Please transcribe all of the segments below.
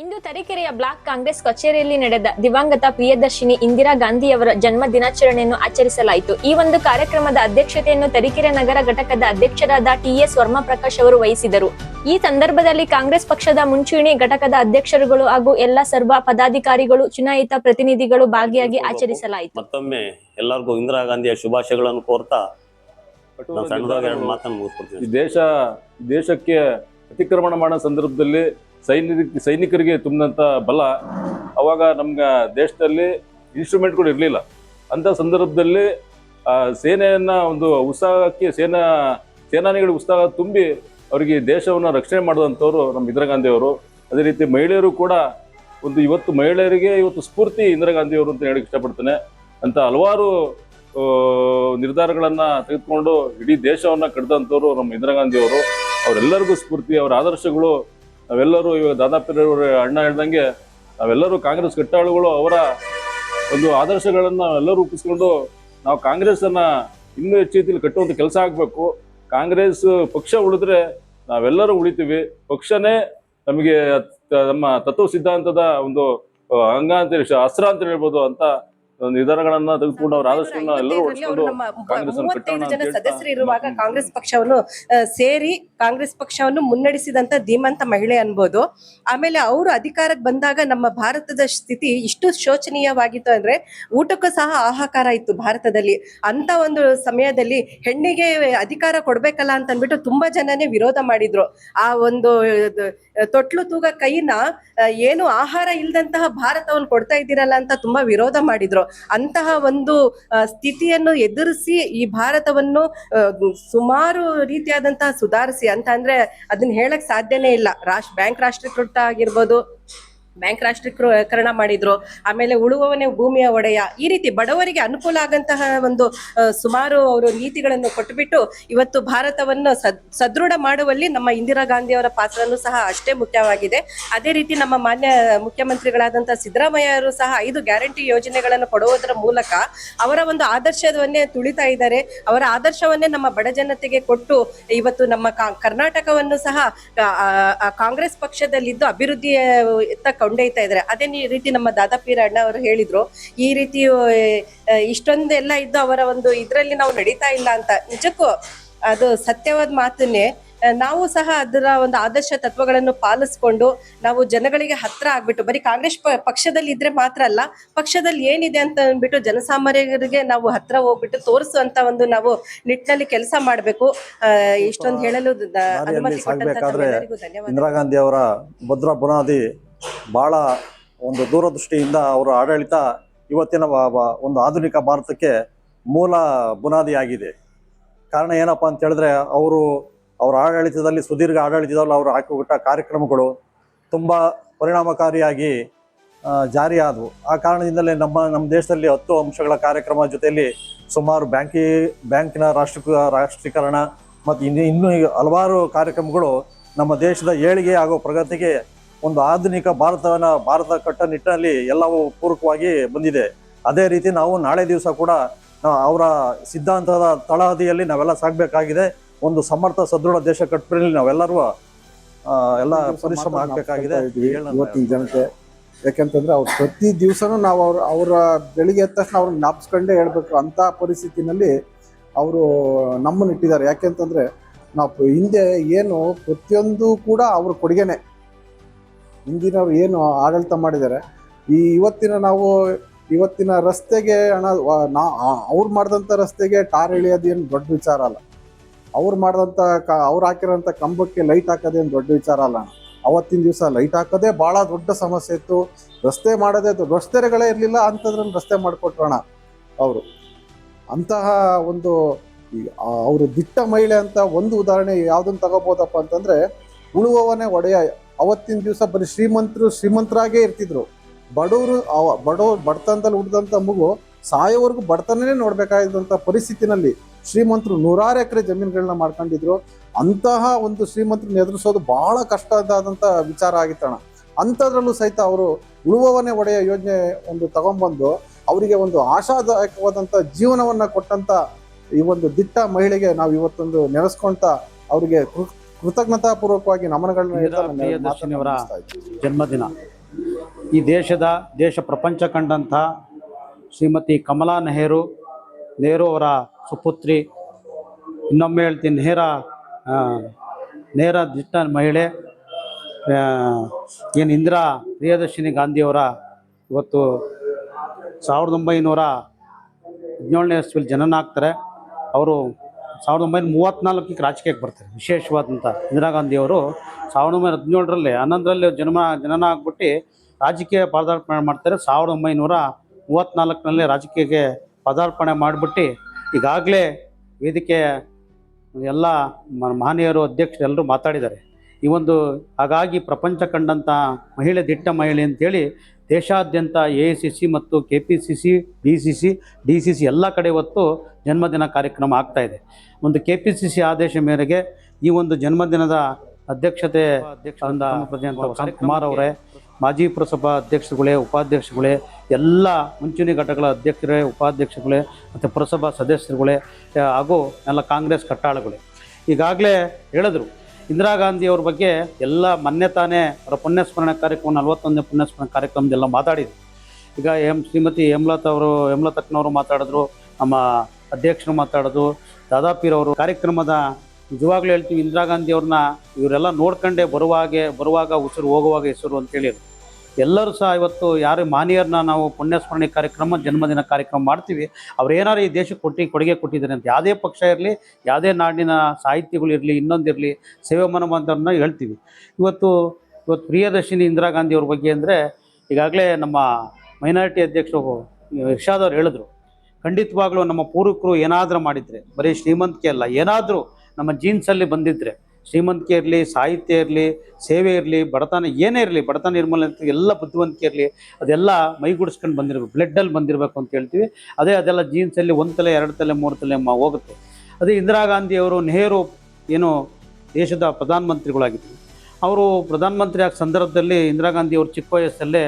ಇಂದು ತರೀಕೆರೆಯ block Congress ಕಚೇರಿಯಲ್ಲಿ ನಡೆದ ದಿವಂಗತ ಪ್ರಿಯದರ್ಶಿನಿ ಇಂದಿರಾ ಗಾಂಧಿಯವರ ಜನ್ಮ ದಿನಾಚರಣೆಯನ್ನು ಆಚರಿಸಲಾಯಿತು. ಈ ಒಂದು ಕಾರ್ಯಕ್ರಮದ ಅಧ್ಯಕ್ಷತೆಯನ್ನು ತರೀಕೆರೆ ನಗರ ಘಟಕದ ಅಧ್ಯಕ್ಷರಾದ ಟಿಎಸ್ ವರ್ಮಾ ಪ್ರಕಾಶ್ ಅವರು ವಹಿಸಿದರು. ಈ ಸಂದರ್ಭದಲ್ಲಿ ಕಾಂಗ್ರೆಸ್ ಪಕ್ಷದ ಮುಂಚೂಣಿ ಘಟಕದ ಅಧ್ಯಕ್ಷರುಗಳು ಹಾಗೂ ಎಲ್ಲ ಸರ್ವ ಪದಾಧಿಕಾರಿಗಳು ಚುನಾಯಿತ ಪ್ರತಿನಿಧಿಗಳು ಭಾಗಿಯಾಗಿ ಆಚರಿಸಲಾಯಿತು. ಮತ್ತೊಮ್ಮೆ ಎಲ್ಲರಿಗೂ ಇಂದಿರಾ ಗಾಂಧಿಯ ಶುಭಾಶಯಗಳನ್ನು ಕೋರ್ತಾ ದೇಶ ದೇಶಕ್ಕೆ ಅತಿಕ್ರಮಣ ಮಾಡೋ ಸಂದರ್ಭದಲ್ಲಿ ಸೈನಿಕ, ಸೈನಿಕರಿಗೆ ತುಂಬಿದಂಥ ಬಲ ಅವಾಗ ನಮ್ಗೆ ದೇಶದಲ್ಲಿ ಇನ್ಸ್ಟ್ರೂಮೆಂಟ್ಗಳು ಇರಲಿಲ್ಲ. ಅಂಥ ಸಂದರ್ಭದಲ್ಲಿ ಸೇನೆಯನ್ನು ಒಂದು ಉತ್ಸಾಹಕ್ಕೆ, ಸೇನಾ, ಸೇನಾನಿಗಳ ಉತ್ಸಾಹ ತುಂಬಿ ಅವರಿಗೆ ದೇಶವನ್ನು ರಕ್ಷಣೆ ಮಾಡಿದಂಥವ್ರು ನಮ್ಮ ಇಂದಿರಾ ಗಾಂಧಿಯವರು ಅದೇ ರೀತಿ ಮಹಿಳೆಯರು ಕೂಡ ಒಂದು ಇವತ್ತು ಮಹಿಳೆಯರಿಗೆ ಇವತ್ತು ಸ್ಫೂರ್ತಿ ಇಂದಿರಾ ಗಾಂಧಿಯವರು ಅಂತ ಹೇಳಕ್ಕೆ ಇಷ್ಟಪಡ್ತೇನೆ. ಅಂತ ಹಲವಾರು ನಿರ್ಧಾರಗಳನ್ನ ತೆಗೆದುಕೊಂಡು ಇಡೀ ದೇಶವನ್ನು ಕಡ್ದಂಥವ್ರು ನಮ್ಮ ಇಂದಿರಾ ಗಾಂಧಿಯವರು ಅವರೆಲ್ಲರಿಗೂ ಸ್ಫೂರ್ತಿ, ಅವರ ಆದರ್ಶಗಳು ನಾವೆಲ್ಲರೂ ಇವಾಗ ದಾದಾಪಿರವರ ಅಣ್ಣ ಹೇಳ್ದಂಗೆ ನಾವೆಲ್ಲರೂ ಕಾಂಗ್ರೆಸ್ ಕಟ್ಟಾಳುಗಳು ಅವರ ಒಂದು ಆದರ್ಶಗಳನ್ನು ಎಲ್ಲರೂ ರೂಪಿಸ್ಕೊಂಡು ನಾವು ಕಾಂಗ್ರೆಸ್ಸನ್ನು ಇನ್ನೂ ಹೆಚ್ಚು ರೀತಿಯಲ್ಲಿ ಕಟ್ಟುವಂಥ ಕೆಲಸ ಆಗಬೇಕು. ಕಾಂಗ್ರೆಸ್ ಪಕ್ಷ ಉಳಿದ್ರೆ ನಾವೆಲ್ಲರೂ ಉಳಿತೀವಿ. ಪಕ್ಷನೇ ನಮಗೆ ನಮ್ಮ ತತ್ವ ಸಿದ್ಧಾಂತದ ಒಂದು ಅಂಗ ಅಂತ ಅಸ್ತ್ರ ಅಂತ ಹೇಳ್ಬೋದು ಅಂತ ನಿರ್ಧಾರಗಳನ್ನ ತೆಗೆದುಕೊಂಡು ಅವ್ರ ಆದರ್ಶಗಳನ್ನ ಎಲ್ಲರೂ ಮೂವತ್ತೈದು ಜನ ಸದಸ್ಯರಿರುವಾಗ ಸದಸ್ಯರು ಇರುವಾಗ ಕಾಂಗ್ರೆಸ್ ಪಕ್ಷವನ್ನು ಸೇರಿ ಕಾಂಗ್ರೆಸ್ ಪಕ್ಷವನ್ನು ಮುನ್ನಡೆಸಿದಂತ ಧೀಮಂತ ಮಹಿಳೆ ಅನ್ಬೋದು. ಆಮೇಲೆ ಅವರು ಅಧಿಕಾರಕ್ಕೆ ಬಂದಾಗ ನಮ್ಮ ಭಾರತದ ಸ್ಥಿತಿ ಇಷ್ಟು ಶೋಚನೀಯವಾಗಿತ್ತು ಅಂದ್ರೆ ಊಟಕ್ಕೂ ಸಹ ಆಹಾಕಾರ ಇತ್ತು ಭಾರತದಲ್ಲಿ. ಅಂತ ಒಂದು ಸಮಯದಲ್ಲಿ ಹೆಣ್ಣಿಗೆ ಅಧಿಕಾರ ಕೊಡ್ಬೇಕಲ್ಲ ಅಂತ ಅಂದ್ಬಿಟ್ಟು ತುಂಬಾ ಜನನೇ ವಿರೋಧ ಮಾಡಿದ್ರು. ಆ ಒಂದು ತೊಟ್ಲು ತೂಗ ಕೈನ ಏನು ಆಹಾರ ಇಲ್ದಂತಹ ಭಾರತವನ್ನು ಕೊಡ್ತಾ ಇದ್ದೀರಲ್ಲ ಅಂತ ತುಂಬಾ ವಿರೋಧ ಮಾಡಿದ್ರು. ಅಂತಹ ಒಂದು ಸ್ಥಿತಿಯನ್ನು ಎದುರಿಸಿ ಈ ಭಾರತವನ್ನು ಸುಮಾರು ರೀತಿಯಾದಂತಹ ಸುಧಾರಿಸಿ ಅಂತ ಅಂದ್ರೆ ಅದನ್ನ ಹೇಳಕ್ ಸಾಧ್ಯನೇ ಇಲ್ಲ. ರಾಷ್ಟ್ರ ಬ್ಯಾಂಕ್ ರಾಷ್ಟ್ರೀಕೃತ ಆಗಿರ್ಬೋದು ಬ್ಯಾಂಕ್ ರಾಷ್ಟ್ರೀಕರಣ ಮಾಡಿದ್ರು. ಆಮೇಲೆ ಉಳುವವನೇ ಭೂಮಿಯ ಒಡೆಯ. ಈ ರೀತಿ ಬಡವರಿಗೆ ಅನುಕೂಲ ಆಗಂತಹ ಒಂದು ಸುಮಾರು ಅವರು ನೀತಿಗಳನ್ನು ಕೊಟ್ಟುಬಿಟ್ಟು ಇವತ್ತು ಭಾರತವನ್ನು ಸದ್ ಸದೃಢ ಮಾಡುವಲ್ಲಿ ನಮ್ಮ ಇಂದಿರಾ ಗಾಂಧಿಯವರ ಪಾತ್ರನೂ ಸಹ ಅಷ್ಟೇ ಮುಖ್ಯವಾಗಿದೆ. ಅದೇ ರೀತಿ ನಮ್ಮ ಮಾನ್ಯ ಮುಖ್ಯಮಂತ್ರಿಗಳಾದಂತಹ ಅವರು ಸಹ ಐದು ಗ್ಯಾರಂಟಿ ಯೋಜನೆಗಳನ್ನು ಕೊಡುವುದರ ಮೂಲಕ ಅವರ ಒಂದು ಆದರ್ಶವನ್ನೇ ತುಳಿತಾ ಇದ್ದಾರೆ. ಅವರ ಆದರ್ಶವನ್ನೇ ನಮ್ಮ ಬಡ ಜನತೆಗೆ ಕೊಟ್ಟು ಇವತ್ತು ನಮ್ಮ ಕರ್ನಾಟಕವನ್ನು ಸಹ ಕಾಂಗ್ರೆಸ್ ಪಕ್ಷದಲ್ಲಿದ್ದು ಅಭಿವೃದ್ಧಿಯ ಕೊಂಡೊಯ್ತಾ ಇದ್ರೆ ಅದೇ ಈ ರೀತಿ ನಮ್ಮ ದಾದಾಪೀರ ಅಣ್ಣ ಅವರು ಹೇಳಿದ್ರು ಈ ರೀತಿ ಇಷ್ಟೊಂದೆಲ್ಲ ಇದ್ದು ಅವರ ಒಂದು ಇದ್ರಲ್ಲಿ ನಾವು ನಡೀತಾ ಇಲ್ಲ ಅಂತ. ನಿಜಕ್ಕೂ ಅದು ಸತ್ಯವಾದ ಮಾತನ್ನೇ ನಾವು ಸಹ ಅದರ ಒಂದು ಆದರ್ಶ ತತ್ವಗಳನ್ನು ಪಾಲಿಸ್ಕೊಂಡು ನಾವು ಜನಗಳಿಗೆ ಹತ್ರ ಆಗ್ಬಿಟ್ಟು ಬರೀ ಕಾಂಗ್ರೆಸ್ ಪಕ್ಷದಲ್ಲಿ ಇದ್ರೆ ಮಾತ್ರ ಅಲ್ಲ ಪಕ್ಷದಲ್ಲಿ ಏನಿದೆ ಅಂತ ಅಂದ್ಬಿಟ್ಟು ಜನಸಾಮಾನ್ಯರಿಗೆ ನಾವು ಹತ್ರ ಹೋಗ್ಬಿಟ್ಟು ತೋರಿಸುವಂತ ಒಂದು ನಾವು ನಿಟ್ಟಿನಲ್ಲಿ ಕೆಲಸ ಮಾಡಬೇಕು. ಇಷ್ಟೊಂದು ಹೇಳಲು ಅನುಮತಿ ಕೊಟ್ಟಂತ ಸಾಗ್ಬೇಕಾದ್ರೆ ತಮ್ಮೆಲ್ಲರಿಗೂ ಧನ್ಯವಾದ ಇಂದಿರಾ ಗಾಂಧಿ ಅವರ ಭದ್ರ ಬುನಾದಿ ಬಹಳ ಒಂದು ದೂರದೃಷ್ಟಿಯಿಂದ ಅವರ ಆಡಳಿತ ಇವತ್ತಿನ ಒಂದು ಆಧುನಿಕ ಭಾರತಕ್ಕೆ ಮೂಲ ಬುನಾದಿಯಾಗಿದೆ. ಕಾರಣ ಏನಪ್ಪ ಅಂತ ಹೇಳಿದ್ರೆ ಅವರು ಅವರ ಆಡಳಿತದಲ್ಲಿ, ಸುದೀರ್ಘ ಆಡಳಿತದಲ್ಲಿ ಅವರು ಹಾಕಿಬಿಟ್ಟ ಕಾರ್ಯಕ್ರಮಗಳು ತುಂಬ ಪರಿಣಾಮಕಾರಿಯಾಗಿ ಜಾರಿಯಾದವು. ಆ ಕಾರಣದಿಂದಲೇ ನಮ್ಮ ನಮ್ಮ ದೇಶದಲ್ಲಿ ಹತ್ತು ಅಂಶಗಳ ಕಾರ್ಯಕ್ರಮ ಜೊತೆಯಲ್ಲಿ ಸುಮಾರು ಬ್ಯಾಂಕಿ, ಬ್ಯಾಂಕಿನ ರಾಷ್ಟ್ರ ರಾಷ್ಟ್ರೀಕರಣ ಮತ್ತು ಇನ್ನು, ಇನ್ನೂ ಹಲವಾರು ಕಾರ್ಯಕ್ರಮಗಳು ನಮ್ಮ ದೇಶದ ಏಳಿಗೆ ಹಾಗೂ ಪ್ರಗತಿಗೆ ಒಂದು ಆಧುನಿಕ ಭಾರತವನ್ನ ಭಾರತ ಕಟ್ಟ ನಿಟ್ಟಿನಲ್ಲಿ ಎಲ್ಲವೂ ಪೂರಕವಾಗಿ ಬಂದಿದೆ. ಅದೇ ರೀತಿ ನಾವು ನಾಳೆ ದಿವಸ ಕೂಡ ಅವರ ಸಿದ್ಧಾಂತದ ತಳಹದಿಯಲ್ಲಿ ನಾವೆಲ್ಲ ಸಾಗಬೇಕಾಗಿದೆ. ಒಂದು ಸಮರ್ಥ ಸದೃಢ ದೇಶ ಕಟ್ಟಲ್ಲಿ ನಾವೆಲ್ಲರೂ ಎಲ್ಲ ಪರಿಶ್ರಮ ಆಗಬೇಕಾಗಿದೆ. ಇವತ್ತಿನ ಜನತೆ. ಯಾಕೆಂತಂದ್ರೆ ಅವ್ರು ಪ್ರತಿ ದಿವಸನೂ ನಾವು ಅವ್ರ ಅವರ ಬೆಳಿಗ್ಗೆ ಎದ್ದ ತಕ್ಷಣ ಅವ್ರನ್ನ ಜ್ಞಾಪಿಸ್ಕೊಂಡೇ ಹೇಳ್ಬೇಕು. ಅಂತ ಪರಿಸ್ಥಿತಿನಲ್ಲಿ ಅವರು ನಮ್ಮನ್ನು ಇಟ್ಟಿದ್ದಾರೆ. ಯಾಕೆಂತಂದ್ರೆ ನಾವು ಹಿಂದೆ ಏನು ಪ್ರತಿಯೊಂದು ಕೂಡ ಅವ್ರ ಕೊಡುಗೆನೆ. ಹಿಂದಿನವ್ರು ಏನು ಆಡಳಿತ ಮಾಡಿದ್ದಾರೆ, ಈ ಇವತ್ತಿನ ನಾವು ಇವತ್ತಿನ ರಸ್ತೆಗೆ ಹಣ ನಾ ಅವ್ರು ಮಾಡಿದಂಥ ರಸ್ತೆಗೆ ಟಾರ್ ಎಳೆಯೋದು ಏನು ದೊಡ್ಡ ವಿಚಾರ ಅಲ್ಲ. ಅವ್ರು ಮಾಡಿದಂಥ ಕ, ಅವ್ರು ಹಾಕಿರೋಂಥ ಕಂಬಕ್ಕೆ ಲೈಟ್ ಹಾಕೋದೇನು ದೊಡ್ಡ ವಿಚಾರ ಅಲ್ಲ. ಅವತ್ತಿನ ದಿವಸ ಲೈಟ್ ಹಾಕೋದೇ ಭಾಳ ದೊಡ್ಡ ಸಮಸ್ಯೆ ಇತ್ತು. ರಸ್ತೆ ಮಾಡೋದೇ ರಸ್ತೆಗಳೇ ಇರಲಿಲ್ಲ ಅಂಥದ್ರಲ್ಲಿ ರಸ್ತೆ ಮಾಡಿಕೊಟ್ರೋಣ ಅವರು. ಅಂತಹ ಒಂದು ಅವರು ದಿಟ್ಟ ಮಹಿಳೆ ಅಂತ ಒಂದು ಉದಾಹರಣೆ ಯಾವುದನ್ನು ತಗೋಬೋದಪ್ಪ ಅಂತಂದರೆ, ಉಳುವವನೇ ಒಡೆಯ ಅವತ್ತಿನ ದಿವಸ ಬರೀ ಶ್ರೀಮಂತರು ಶ್ರೀಮಂತರಾಗೇ ಇರ್ತಿದ್ರು. ಬಡವರು ಅವ, ಬಡವರು ಬಡತನದಲ್ಲಿ ಹುಟ್ಟಿದಂಥ ಮಗು ಸಾಯೋವರೆಗೂ ಬಡತನೇ ನೋಡಬೇಕಾಗಿದ್ದಂಥ ಪರಿಸ್ಥಿತಿನಲ್ಲಿ ಶ್ರೀಮಂತರು ನೂರಾರು ಎಕರೆ ಜಮೀನುಗಳನ್ನ ಮಾಡ್ಕೊಂಡಿದ್ರು. ಅಂತಹ ಒಂದು ಶ್ರೀಮಂತರನ್ನ ಎದುರಿಸೋದು ಬಹಳ ಕಷ್ಟದಾದಂಥ ವಿಚಾರ ಆಗಿತ್ತಣ ಅಂಥದ್ರಲ್ಲೂ ಸಹಿತ ಅವರು ಉಳುವವನೆ ಒಡೆಯ ಯೋಜನೆ ಒಂದು ತಗೊಂಬಂದು ಅವರಿಗೆ ಒಂದು ಆಶಾದಾಯಕವಾದಂಥ ಜೀವನವನ್ನು ಕೊಟ್ಟಂಥ ಈ ಒಂದು ದಿಟ್ಟ ಮಹಿಳೆಗೆ ನಾವು ಇವತ್ತೊಂದು ನೆನೆಸ್ಕೊಳ್ತಾ ಅವರಿಗೆ ಕೃತಜ್ಞತಾಪೂರ್ವಕವಾಗಿ ಪ್ರಿಯದರ್ಶಿನಿಯವರ ಜನ್ಮದಿನ. ಈ ದೇಶದ ದೇಶ ಪ್ರಪಂಚ ಕಂಡಂಥ ಶ್ರೀಮತಿ ಕಮಲಾ ನೆಹರು ನೆಹರು ಅವರ ಸುಪುತ್ರಿ ಇನ್ನೊಮ್ಮೆ ಹೇಳ್ತೀನಿ ನೇರ ನೇರ ದಿಟ್ಟ ಮಹಿಳೆ ಏನು ಇಂದಿರಾ ಪ್ರಿಯದರ್ಶಿನಿ ಗಾಂಧಿಯವರ ಇವತ್ತು ಸಾವಿರದ ಒಂಬೈನೂರ ಹದಿನೇಳನೇ ಇಸ್ವಿಲಿ ಜನನ ಆಗ್ತಾರೆ. ಅವರು ಸಾವಿರದ ಒಂಬೈನೂರ ಮೂವತ್ತ್ನಾಲ್ಕಕ್ಕೆ ರಾಜಕೀಯಕ್ಕೆ ಬರ್ತಾರೆ. ವಿಶೇಷವಾದಂಥ ಇಂದಿರಾ ಗಾಂಧಿಯವರು ಸಾವಿರದ ಒಂಬೈನೂರ ಹದಿನೇಳರಲ್ಲಿ ಹನ್ನೊಂದರಲ್ಲಿ ಜನ್ಮ ಜನನ ಆಗ್ಬಿಟ್ಟು ರಾಜಕೀಯ ಪದಾರ್ಪಣೆ ಮಾಡ್ತಾರೆ. ಸಾವಿರದ ಒಂಬೈನೂರ ಮೂವತ್ತ್ನಾಲ್ಕರಲ್ಲಿ ರಾಜಕೀಯಕ್ಕೆ ಪದಾರ್ಪಣೆ ಮಾಡಿಬಿಟ್ಟು ಈಗಾಗಲೇ ವೇದಿಕೆ ಎಲ್ಲ ಮಹನೀಯರು, ಅಧ್ಯಕ್ಷರು ಎಲ್ಲರೂ ಮಾತಾಡಿದ್ದಾರೆ. ಈ ಒಂದು ಹಾಗಾಗಿ ಪ್ರಪಂಚ ಕಂಡಂಥ ಮಹಿಳೆ ದಿಟ್ಟ ಮಹಿಳೆ ಅಂತೇಳಿ ದೇಶಾದ್ಯಂತ ಎ ಐ ಸಿ ಸಿ ಮತ್ತು K P C C D C C D C C ಎಲ್ಲ ಕಡೆ ಹೊತ್ತು ಜನ್ಮದಿನ ಕಾರ್ಯಕ್ರಮ ಆಗ್ತಾ ಇದೆ. ಒಂದು ಕೆ ಪಿ ಸಿ ಸಿ ಆದೇಶ ಮೇರೆಗೆ ಈ ಒಂದು ಜನ್ಮದಿನದ ಅಧ್ಯಕ್ಷತೆ ವಸಂತ್ ಕುಮಾರ್ ಅವರೇ ಮಾಜಿ ಪುರಸಭಾ ಅಧ್ಯಕ್ಷರುಗಳೇ ಉಪಾಧ್ಯಕ್ಷರುಗಳೇ ಎಲ್ಲ ಮುಂಚೂಣಿ ಘಟಕಗಳ ಅಧ್ಯಕ್ಷರೇ ಉಪಾಧ್ಯಕ್ಷರುಗಳೇ ಮತ್ತು ಪುರಸಭಾ ಸದಸ್ಯರುಗಳೇ ಹಾಗೂ ಎಲ್ಲ ಕಾಂಗ್ರೆಸ್ ಕಟ್ಟಾಳಗಳೇ. ಈಗಾಗಲೇ ಹೇಳಿದ್ರು ಇಂದಿರಾ ಗಾಂಧಿಯವ್ರ ಬಗ್ಗೆ ಎಲ್ಲ ಮೊನ್ನೆ ತಾನೇ ಅವರ ಪುಣ್ಯಸ್ಮರಣೆ ಕಾರ್ಯಕ್ರಮ, ನಲವತ್ತೊಂದನೇ ಪುಣ್ಯಸ್ಮರಣೆ ಕಾರ್ಯಕ್ರಮದೆಲ್ಲ ಮಾತಾಡಿದ್ರು. ಈಗ ಎಂ ಶ್ರೀಮತಿ ಹೇಮಲತಾ ಅವರು, ಹೇಮಲತಕ್ಕನವರು ಮಾತಾಡಿದ್ರು, ನಮ್ಮ ಅಧ್ಯಕ್ಷರು ಮಾತಾಡೋದು ದಾದಾಪೀರವರು ಕಾರ್ಯಕ್ರಮದ ನಿಜವಾಗ್ಲೂ ಹೇಳ್ತೀವಿ, ಇಂದಿರಾ ಗಾಂಧಿ ಅವ್ರನ್ನ ಇವರೆಲ್ಲ ನೋಡ್ಕೊಂಡೇ ಬರುವಾಗೆ ಬರುವಾಗ, ಉಸಿರು ಹೋಗುವಾಗ ಹೆಸರು ಅಂತೇಳಿ ಎಲ್ಲರೂ ಸಹ ಇವತ್ತು ಯಾರು ಮಾನಿಯರನ್ನ ನಾವು ಪುಣ್ಯಸ್ಮರಣೆ ಕಾರ್ಯಕ್ರಮ, ಜನ್ಮದಿನ ಕಾರ್ಯಕ್ರಮ ಮಾಡ್ತೀವಿ. ಅವ್ರು ಏನಾರು ಈ ದೇಶಕ್ಕೆ ಕೊಟ್ಟು, ಕೊಡುಗೆ ಕೊಟ್ಟಿದ್ದಾರೆ ಅಂತ ಯಾವುದೇ ಪಕ್ಷ ಇರಲಿ, ಯಾವುದೇ ನಾಡಿನ ಸಾಹಿತ್ಯಗಳು ಇರಲಿ ಇನ್ನೊಂದಿರಲಿ ಸೇವೆ ಮನೋಬಂಧವನ್ನ ಹೇಳ್ತೀವಿ. ಇವತ್ತು ಇವತ್ತು ಪ್ರಿಯದರ್ಶಿನಿ ಇಂದಿರಾ ಗಾಂಧಿ ಅವ್ರ ಬಗ್ಗೆ ಅಂದರೆ ಈಗಾಗಲೇ ನಮ್ಮ ಮೈನಾರಿಟಿ ಅಧ್ಯಕ್ಷರು ಇರ್ಷಾದ್ ಅವ್ರು ಹೇಳಿದ್ರು, ಖಂಡಿತವಾಗ್ಲೂ ನಮ್ಮ ಪೂರ್ವಿಕರು ಏನಾದರೂ ಮಾಡಿದರೆ, ಬರೀ ಶ್ರೀಮಂತಿಕೆ ಅಲ್ಲ, ಏನಾದರೂ ನಮ್ಮ ಜೀನ್ಸಲ್ಲಿ ಬಂದಿದ್ದರೆ ಶ್ರೀಮಂತಿಕೆ ಇರಲಿ, ಸಾಹಿತ್ಯ ಇರಲಿ, ಸೇವೆ ಇರಲಿ, ಬಡತನ ಏನೇ ಇರಲಿ, ಬಡತನ ನಿರ್ಮೂಲನೆ ಅಂತ ಎಲ್ಲ ಬುದ್ಧಿವಂತಿಕೆ ಇರಲಿ, ಅದೆಲ್ಲ ಮೈಗೂಡಿಸ್ಕೊಂಡು ಬಂದಿರಬೇಕು, ಬ್ಲಡ್ಡಲ್ಲಿ ಬಂದಿರಬೇಕು ಅಂತ ಹೇಳ್ತೀವಿ. ಅದೇ ಅದೆಲ್ಲ ಜೀನ್ಸಲ್ಲಿ ಒಂದು ತಲೆ, ಎರಡು ತಲೆ, ಮೂರು ತಲೆ ಹೋಗುತ್ತೆ. ಅದೇ ಇಂದಿರಾ ಗಾಂಧಿಯವರು ನೆಹರು ಏನು ದೇಶದ ಪ್ರಧಾನಮಂತ್ರಿಗಳಾಗಿದ್ದರು. ಅವರು ಪ್ರಧಾನಮಂತ್ರಿ ಆಗ ಸಂದರ್ಭದಲ್ಲಿ ಇಂದಿರಾ ಗಾಂಧಿ ಅವರು ಚಿಕ್ಕ ವಯಸ್ಸಲ್ಲೇ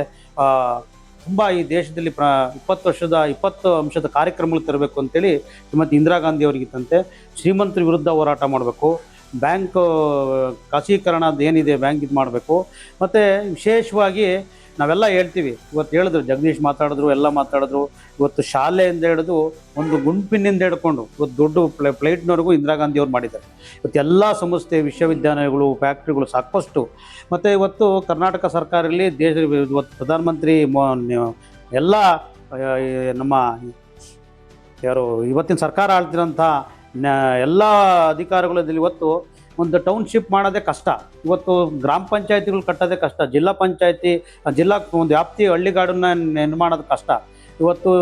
ತುಂಬ ಈ ದೇಶದಲ್ಲಿ ಪ್ರ, ಇಪ್ಪತ್ತು ವರ್ಷದ, ಇಪ್ಪತ್ತು ಅಂಶದ ಕಾರ್ಯಕ್ರಮಗಳು ತರಬೇಕು ಅಂತೇಳಿ ಶ್ರೀಮತಿ ಇಂದಿರಾ ಗಾಂಧಿ ಅವರಿಗಿತ್ತಂತೆ ಶ್ರೀಮಂತರ ವಿರುದ್ಧ ಹೋರಾಟ ಮಾಡಬೇಕು. ಬ್ಯಾಂಕ್ ಖಾಸಗೀಕರಣ ಏನಿದೆ, ಬ್ಯಾಂಕ್ ಇದು ಮಾಡಬೇಕು. ಮತ್ತು ವಿಶೇಷವಾಗಿ ನಾವೆಲ್ಲ ಹೇಳ್ತೀವಿ, ಇವತ್ತು ಹೇಳಿದ್ರು, ಜಗದೀಶ್ ಮಾತಾಡಿದ್ರು, ಎಲ್ಲ ಮಾತಾಡಿದ್ರು. ಇವತ್ತು ಶಾಲೆಯಿಂದ ಹಿಡಿದು ಒಂದು ಗುಂಪಿನಿಂದ ಹಿಡ್ಕೊಂಡು ಇವತ್ತು ದೊಡ್ಡ ಪ್ಲೇ, ಪ್ಲೇಟ್ನವರೆಗೂ ಇಂದಿರಾ ಗಾಂಧಿ ಅವ್ರು ಮಾಡಿದ್ದಾರೆ. ಇವತ್ತು ಎಲ್ಲ ಸಂಸ್ಥೆ, ವಿಶ್ವವಿದ್ಯಾಲಯಗಳು, ಫ್ಯಾಕ್ಟ್ರಿಗಳು ಸಾಕಷ್ಟು. ಮತ್ತು ಇವತ್ತು ಕರ್ನಾಟಕ ಸರ್ಕಾರದಲ್ಲಿ ದೇಶ, ಇವತ್ತು ಪ್ರಧಾನಮಂತ್ರಿ ಎಲ್ಲ ನಮ್ಮ ಯಾರು, ಇವತ್ತಿನ ಸರ್ಕಾರ ಆಳ್ತಿರೋಂಥ ಎಲ್ಲ ಅಧಿಕಾರಿಗಳಲ್ಲಿ ಇವತ್ತು ಒಂದು ಟೌನ್ಶಿಪ್ ಮಾಡೋದೇ ಕಷ್ಟ. ಇವತ್ತು ಗ್ರಾಮ ಪಂಚಾಯತಿಗಳು ಕಟ್ಟೋದೇ ಕಷ್ಟ. ಜಿಲ್ಲಾ ಪಂಚಾಯತಿ ಜಿಲ್ಲಾ ಒಂದು ವ್ಯಾಪ್ತಿ ಹಳ್ಳಿಗಾಡನ್ನ ನಿರ್ಮಾಣದ ಕಷ್ಟ. ಇವತ್ತು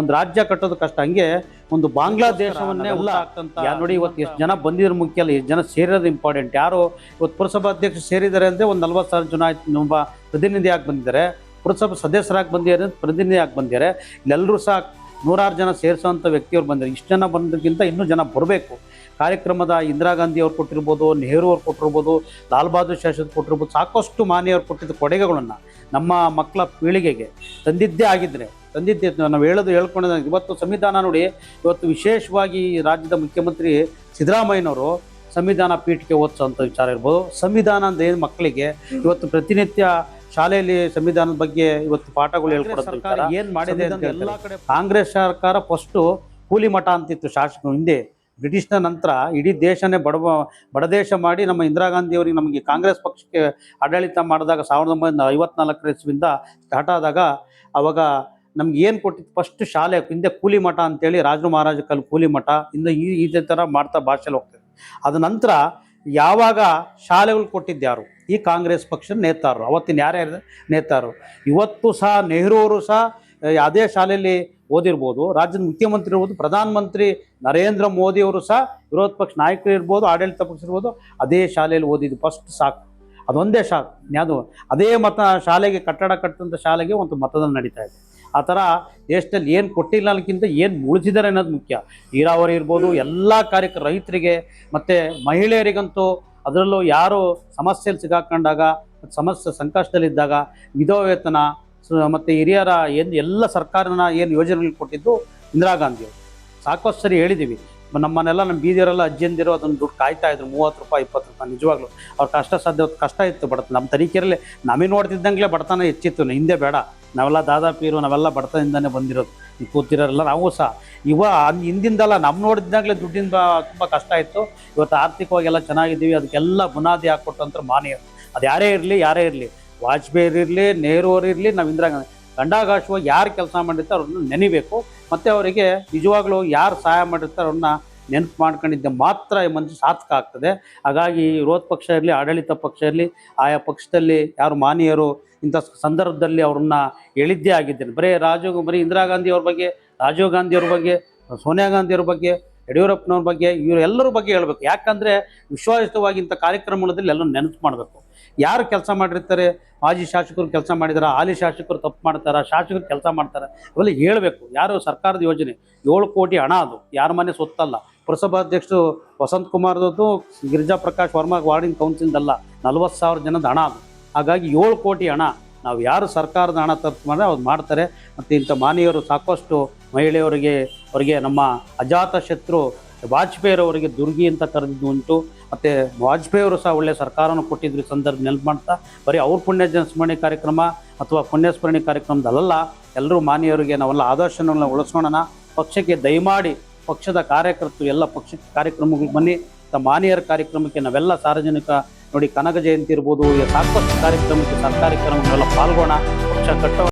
ಒಂದು ರಾಜ್ಯ ಕಟ್ಟೋದು ಕಷ್ಟ. ಹಂಗೆ ಒಂದು ಬಾಂಗ್ಲಾದೇಶವನ್ನೇ ಉಲ್ಲ. ಯಾರು ನೋಡಿ ಇವತ್ತು ಎಷ್ಟು ಜನ ಬಂದಿದ್ರು ಮುಖ್ಯ ಅಲ್ಲ ಎಷ್ಟು ಜನ ಸೇರಿರೋದು ಇಂಪಾರ್ಟೆಂಟ್ ಯಾರು ಇವತ್ತು ಪುರಸಭಾ ಅಧ್ಯಕ್ಷರು ಸೇರಿದ್ದಾರೆ ಅಂದರೆ ಒಂದು ನಲ್ವತ್ತು ಸಾವಿರ ಜನ ಆಯ್ತು ಒಬ್ಬ ಪ್ರತಿನಿಧಿಯಾಗಿ ಬಂದಿದ್ದಾರೆ. ಪುರಸಭಾ ಸದಸ್ಯರಾಗಿ ಬಂದಿದ್ದಾರೆ ಪ್ರತಿನಿಧಿಯಾಗಿ ಬಂದಿದ್ದಾರೆ. ಇಲ್ಲೆಲ್ಲರೂ ಸಹ ನೂರಾರು ಜನ ಸೇರಿಸೋಂಥ ವ್ಯಕ್ತಿಯವ್ರು ಬಂದಿದ್ದಾರೆ ಇಷ್ಟು ಜನ ಬಂದಕ್ಕಿಂತ ಇನ್ನೂ ಜನ ಬರಬೇಕು. ಕಾರ್ಯಕ್ರಮದ ಇಂದಿರಾ ಗಾಂಧಿ ಅವ್ರು ಕೊಟ್ಟಿರ್ಬೋದು ನೆಹರು ಅವ್ರು ಕೊಟ್ಟಿರ್ಬೋದು ಲಾಲ್ ಬಹದ್ದೂರ್ ಶಾಸ್ತ್ರಿ ಕೊಟ್ಟಿರ್ಬೋದು ಸಾಕಷ್ಟು ಮಾನ್ಯವ್ರು ಕೊಟ್ಟಿದ್ದ ಕೊಡುಗೆಗಳನ್ನು ನಮ್ಮ ಮಕ್ಕಳ ಪೀಳಿಗೆಗೆ ತಂದಿದ್ದೇ ಆಗಿದ್ದರೆ ತಂದಿದ್ದೆ ನಾವು ಹೇಳೋದು ಹೇಳ್ಕೊಂಡಿದ್ದ ಇವತ್ತು ಸಂವಿಧಾನ ನೋಡಿ ಇವತ್ತು ವಿಶೇಷವಾಗಿ ರಾಜ್ಯದ ಮುಖ್ಯಮಂತ್ರಿ ಸಿದ್ದರಾಮಯ್ಯನವರು ಸಂವಿಧಾನ ಪೀಠಕ್ಕೆ ಓದಿಸೋಂಥ ವಿಚಾರ ಇರ್ಬೋದು. ಸಂವಿಧಾನ ಅಂದ್ರೆ ಏನು ಮಕ್ಕಳಿಗೆ? ಇವತ್ತು ಪ್ರತಿನಿತ್ಯ ಶಾಲೆಯಲ್ಲಿ ಸಂವಿಧಾನದ ಬಗ್ಗೆ ಇವತ್ತು ಪಾಠಗಳು ಹೇಳ್ಕೊಡೋದು ಏನು ಮಾಡಿದೆ ಅಂತ ಎಲ್ಲ ಕಡೆ ಕಾಂಗ್ರೆಸ್ ಸರ್ಕಾರ ಫಸ್ಟ್ ಕೂಲಿ ಮಠ ಅಂತಿತ್ತು ಶಾಸಕ ಹಿಂದೆ ಬ್ರಿಟಿಷ್ನ ನಂತರ ಇಡೀ ದೇಶನೇ ಬಡವ ಬಡದೇಶ ಮಾಡಿ ನಮ್ಮ ಇಂದಿರಾ ಗಾಂಧಿ ಅವರಿಗೆ ನಮಗೆ ಕಾಂಗ್ರೆಸ್ ಪಕ್ಷಕ್ಕೆ ಆಡಳಿತ ಮಾಡಿದಾಗ ಸಾವಿರದ ಒಂಬೈನೂರ ಐವತ್ನಾಲ್ಕರ ಇಸ್ವಿಯಿಂದ ಸ್ಟಾರ್ಟ್ ಆದಾಗ ಅವಾಗ ನಮ್ಗೆ ಏನು ಕೊಟ್ಟಿತ್ತು? ಫಸ್ಟ್ ಶಾಲೆ ಹಿಂದೆ ಕೂಲಿ ಮಠ ಅಂತೇಳಿ ರಾಜರು ಮಹಾರಾಜ ಕಲ್ ಕೂಲಿ ಮಠ ಇನ್ನು ಈ ಇದೇ ಥರ ಮಾಡ್ತಾ ಭಾಷೆಲಿ ಹೋಗ್ತದೆ ಅದ ನಂತರ ಯಾವಾಗ ಶಾಲೆಗಳು ಕೊಟ್ಟಿದ್ದ್ಯಾರು ಈ ಕಾಂಗ್ರೆಸ್ ಪಕ್ಷದ ನೇತಾರರು. ಅವತ್ತಿನ ಯಾರ್ಯಾರು ನೇತಾರರು? ಇವತ್ತು ಸಹ ನೆಹರು ಅವರು ಸಹ ಅದೇ ಶಾಲೆಯಲ್ಲಿ ಓದಿರ್ಬೋದು. ರಾಜ್ಯದ ಮುಖ್ಯಮಂತ್ರಿ ಇರ್ಬೋದು, ಪ್ರಧಾನಮಂತ್ರಿ ನರೇಂದ್ರ ಮೋದಿ ಅವರು ಸಹ ವಿರೋಧ ಪಕ್ಷ ನಾಯಕರು ಇರ್ಬೋದು, ಆಡಳಿತ ಪಕ್ಷ ಇರ್ಬೋದು, ಅದೇ ಶಾಲೆಯಲ್ಲಿ ಓದಿದ್ದು. ಫಸ್ಟ್ ಸಾಕು. ಅದೊಂದೇ ಸಾಕು ಯಾವುದು? ಅದೇ ಮತ ಶಾಲೆಗೆ ಕಟ್ಟಡ ಕಟ್ಟಂಥ ಶಾಲೆಗೆ ಒಂದು ಮತದಾನ ನಡೀತಾ ಇದೆ. ಆ ಥರ ದೇಶದಲ್ಲಿ ಏನು ಕೊಟ್ಟಿಲ್ಲ ಅನ್ನೋಕ್ಕಿಂತ ಏನು ಉಳಿಸಿದ್ದಾರೆ ಅನ್ನೋದು ಮುಖ್ಯ. ನೀರಾವರಿ ಇರ್ಬೋದು, ಎಲ್ಲ ಕಾರ್ಯಕ್ರಮ ರೈತರಿಗೆ ಮತ್ತು ಮಹಿಳೆಯರಿಗಂತೂ ಅದರಲ್ಲೂ ಯಾರು ಸಮಸ್ಯೆಯಲ್ಲಿ ಸಿಗಾಕೊಂಡಾಗ ಸಮಸ್ಯೆ ಸಂಕಷ್ಟದಲ್ಲಿದ್ದಾಗ ವಿಧವಾ ವೇತನ ಮತ್ತು ಹಿರಿಯರ ಏನು ಎಲ್ಲ ಸರ್ಕಾರನ ಏನು ಯೋಜನೆಗಳು ಕೊಟ್ಟಿದ್ದು ಇಂದಿರಾ ಗಾಂಧಿ ಅವರು. ಸಾಕಷ್ಟು ಸರಿ ಹೇಳಿದ್ದೀವಿ ನಮ್ಮನ್ನೆಲ್ಲ ನಮ್ಮ ಬೀದಿಯರೆಲ್ಲ ಅಜ್ಜಿಯಂದಿರೋ ಅದನ್ನು ದುಡ್ಡು ಕಾಯ್ತಾ ಇದ್ರು, ಮೂವತ್ತು ರೂಪಾಯಿ, ಇಪ್ಪತ್ತು ರೂಪಾಯಿ ನಿಜವಾಗ್ಲೂ. ಅವ್ರ ಕಷ್ಟ ಸಾಧ್ಯ ಕಷ್ಟ ಇತ್ತು ಬಡತನ. ನಮ್ಮ ತರೀಕೆಯಲ್ಲಿ ನಮಗೆ ನೋಡ್ತಿದ್ದಂಗೆ ಬಡತನ ಹೆಚ್ಚಿತ್ತು. ಹಿಂದೆ ಬೇಡ. ನಾವೆಲ್ಲ ದಾದಾಪೀರು ನಾವೆಲ್ಲ ಬಡತನದಿಂದನೇ ಬಂದಿರೋದು. ಈ ಕೂತಿರೋರೆಲ್ಲ ನಾವು ಸಹ. ಇವ ಹಿಂದಿಂದಲ್ಲ ನಮ್ಮ ನೋಡಿದಾಗಲೇ ದುಡ್ಡಿಂದ ತುಂಬ ಕಷ್ಟ ಇತ್ತು ಇವತ್ತು ಆರ್ಥಿಕವಾಗಿ ಎಲ್ಲ ಚೆನ್ನಾಗಿದ್ದೀವಿ. ಅದಕ್ಕೆಲ್ಲ ಬುನಾದಿ ಹಾಕ್ಕೊಟ್ಟಂತ ಮಾನ್ಯ. ಅದು ಯಾರೇ ಇರಲಿ ಯಾರೇ ಇರಲಿ. ವಾಜಪೇಯಿ ಇರಲಿ, ನೆಹರು ಅವರು ಇರಲಿ, ನಾವು ಇಂದಿರಾ ಗಾಂಧಿ. ಗಂಡಾಗಾಶವಾಗಿ ಯಾರು ಕೆಲಸ ಮಾಡಿರ್ತಾರೆ ಅವ್ರನ್ನ ನೆನಿಬೇಕು. ಮತ್ತು ಅವರಿಗೆ ನಿಜವಾಗ್ಲೂ ಯಾರು ಸಹಾಯ ಮಾಡಿರ್ತಾರೆ ಅವ್ರನ್ನ ನೆನಪು ಮಾಡ್ಕೊಂಡಿದ್ದೆ ಮಾತ್ರ ಈ ಮನಸ್ಸು ಸಾರ್ಥಕ ಆಗ್ತದೆ. ಹಾಗಾಗಿ ವಿರೋಧ ಪಕ್ಷ ಇರಲಿ, ಆಡಳಿತ ಪಕ್ಷ ಇರಲಿ, ಆಯಾ ಪಕ್ಷದಲ್ಲಿ ಯಾರು ಮಾನೀಯರು ಇಂಥ ಸಂದರ್ಭದಲ್ಲಿ ಅವ್ರನ್ನ ಎಳಿದ್ದೇ ಆಗಿದ್ದೇನೆ. ಬರೀ ರಾಜೀವ್ ಬರೀ ಇಂದಿರಾ ಗಾಂಧಿ ಅವ್ರ ಬಗ್ಗೆ, ರಾಜೀವ್ ಗಾಂಧಿ ಅವ್ರ ಬಗ್ಗೆ, ಸೋನಿಯಾ ಗಾಂಧಿ ಅವ್ರ ಬಗ್ಗೆ, ಯಡಿಯೂರಪ್ಪನವ್ರ ಬಗ್ಗೆ ಇವರೆಲ್ಲರ ಬಗ್ಗೆ ಹೇಳ್ಬೇಕು. ಯಾಕಂದರೆ ವಿಶ್ವಾಸವಾಗಿ ಇಂಥ ಕಾರ್ಯಕ್ರಮದಲ್ಲಿ ಎಲ್ಲ ನೆನಪು ಮಾಡಬೇಕು. ಯಾರು ಕೆಲಸ ಮಾಡಿರ್ತಾರೆ? ಮಾಜಿ ಶಾಸಕರು ಕೆಲಸ ಮಾಡಿದಾರ? ಹಾಲಿ ಶಾಸಕರು ತಪ್ಪು ಮಾಡ್ತಾರೆ? ಶಾಸಕರು ಕೆಲಸ ಮಾಡ್ತಾರೆ? ಅವೆಲ್ಲ ಹೇಳಬೇಕು. ಯಾರು ಸರ್ಕಾರದ ಯೋಜನೆ? ಏಳು ಕೋಟಿ ಹಣ ಅದು. ಯಾರ ಮನೆ ಸೊತ್ತಲ್ಲ ಪುರಸಭಾಧ್ಯಕ್ಷರು ವಸಂತ್ ಕುಮಾರ್ದು ಗಿರಿಜಾ ಪ್ರಕಾಶ್ ವರ್ಮಾ ವಾರ್ಡಿಂಗ್ ಕೌನ್ಸಿಲ್ದಲ್ಲ. ನಲ್ವತ್ತು ಸಾವಿರ ಜನದ ಹಣ ಅದು. ಹಾಗಾಗಿ ಏಳು ಕೋಟಿ ಹಣ ನಾವು ಯಾರು ಸರ್ಕಾರದ ಹಣ ತರ್ಸು ಮಾಡಿದ್ರೆ ಅವ್ರು ಮಾಡ್ತಾರೆ ಮತ್ತು ಇಂಥ ಮಾನೀಯರು ಸಾಕಷ್ಟು ಮಹಿಳೆಯರಿಗೆ ಅವರಿಗೆ ನಮ್ಮ ಅಜಾತ ಶತ್ರು ವಾಜಪೇಯಿರವರಿಗೆ ದುರ್ಗಿ ಅಂತ ಕರೆದಿದ್ದು ಉಂಟು. ಮತ್ತು ವಾಜಪೇಯಿಯವರು ಸಹ ಒಳ್ಳೆಯ ಸರ್ಕಾರವನ್ನು ಕೊಟ್ಟಿದ್ರು ಸಂದರ್ಭ ನೆನಪು ಮಾಡ್ತಾ. ಬರೀ ಅವ್ರ ಪುಣ್ಯ ಜನಸ್ಮರಣೆ ಕಾರ್ಯಕ್ರಮ ಅಥವಾ ಪುಣ್ಯಸ್ಮರಣೆ ಕಾರ್ಯಕ್ರಮದಲ್ಲ ಎಲ್ಲರೂ ಮಾನ್ಯರಿಗೆ ನಾವೆಲ್ಲ ಆದರ್ಶನವನ್ನು ಉಳಿಸೋಣ ಪಕ್ಷಕ್ಕೆ ದಯಮಾಡಿ ಪಕ್ಷದ ಕಾರ್ಯಕರ್ತರು ಎಲ್ಲ ಪಕ್ಷ ಕಾರ್ಯಕ್ರಮಗಳಿಗೆ ಬನ್ನಿ. ಮಾನ್ಯರ ಕಾರ್ಯಕ್ರಮಕ್ಕೆ ನಾವೆಲ್ಲ ಸಾರ್ವಜನಿಕ ನೋಡಿ ಕನಕ ಜಯಂತಿ ಇರ್ಬೋದು ಸಾಕಷ್ಟು ಕಾರ್ಯಕ್ರಮಕ್ಕೆ ಸರ್ಕಾರಿ ಕಾರ್ಯಕ್ರಮಗಳೆಲ್ಲ ಪಾಲ್ಗೊಣ ಪಕ್ಷ ಕಟ್ಟೋ